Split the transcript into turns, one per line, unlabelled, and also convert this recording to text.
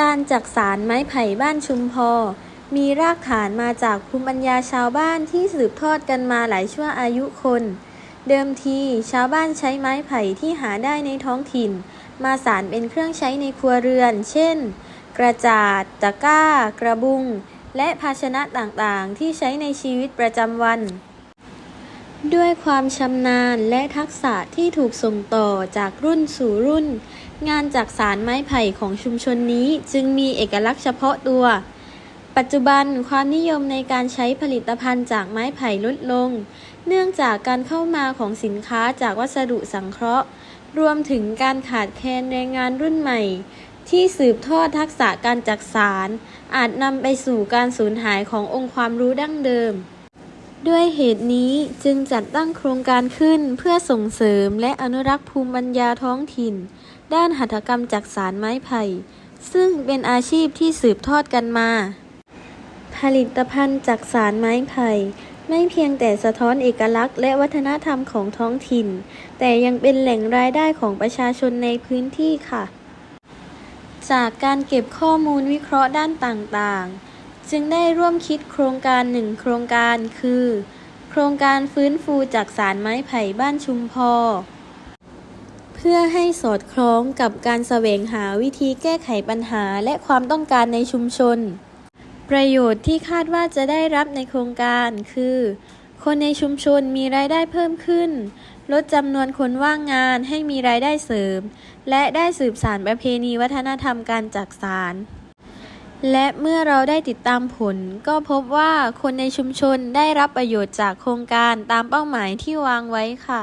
การจักสารไม้ไผ่บ้านชุมพอ มีรากฐานมาจากภูมิปัญญาชาวบ้านที่สืบทอดกันมาหลายชั่วอายุคน เดิมทีชาวบ้านใช้ไม้ไผ่ที่หาได้ในท้องถิ่น มาสารเป็นเครื่องใช้ในครัวเรือน เช่น กระจาด ตะกร้า กระบุง และภาชนะต่างๆ ที่ใช้ในชีวิตประจำวัน ด้วยความชำนาญและทักษะที่ถูกส่งต่อจากรุ่นสู่รุ่น งานจักสารไม้ไผ่ของชุมชนนี้จึงมีเอกลักษณ์เฉพาะตัว ปัจจุบันความนิยมในการใช้ผลิตภัณฑ์จากไม้ไผ่ลดลง เนื่องจากการเข้ามาของสินค้าจากวัสดุสังเคราะห์ รวมถึงการขาดแคลนแรงงานรุ่นใหม่ ที่สืบทอดทักษะการจักสาร อาจนำไปสู่การสูญหายขององค์ความรู้ดั้งเดิม ด้วยเหตุนี้จึงจัดตั้งโครงการขึ้นเพื่อส่งเสริมและอนุรักษ์ภูมิปัญญาท้องถิ่น ด้านหัตถกรรมจักสารไม้ไผ่ ซึ่งเป็นอาชีพที่สืบทอดกันมา ผลิตภัณฑ์จักสารไม้ไผ่ ไม่เพียงแต่สะท้อนเอกลักษณ์และวัฒนธรรมของท้องถิ่น แต่ยังเป็นแหล่งรายได้ของประชาชนในพื้นที่ค่ะ จากการเก็บข้อมูลวิเคราะห์ด้านต่างๆ จึงได้ร่วมคิดโครงการหนึ่งโครงการคือ โครงการฟื้นฟูจักสารไม้ไผ่บ้านชุมพอ เพื่อให้สอดคล้องกับการแสวงหาวิธีแก้ไขปัญหาและความต้องการในชุมชน ประโยชน์ที่คาดว่าจะได้รับในโครงการคือ คนในชุมชนมีรายได้เพิ่มขึ้น ลดจำนวนคนว่างงานให้มีรายได้เสริม และได้สืบสานประเพณีวัฒนธรรมการจักสาร และเมื่อเราได้ติดตามผล ก็พบว่าคนในชุมชนได้รับประโยชน์จากโครงการตามเป้าหมายที่วางไว้ค่ะ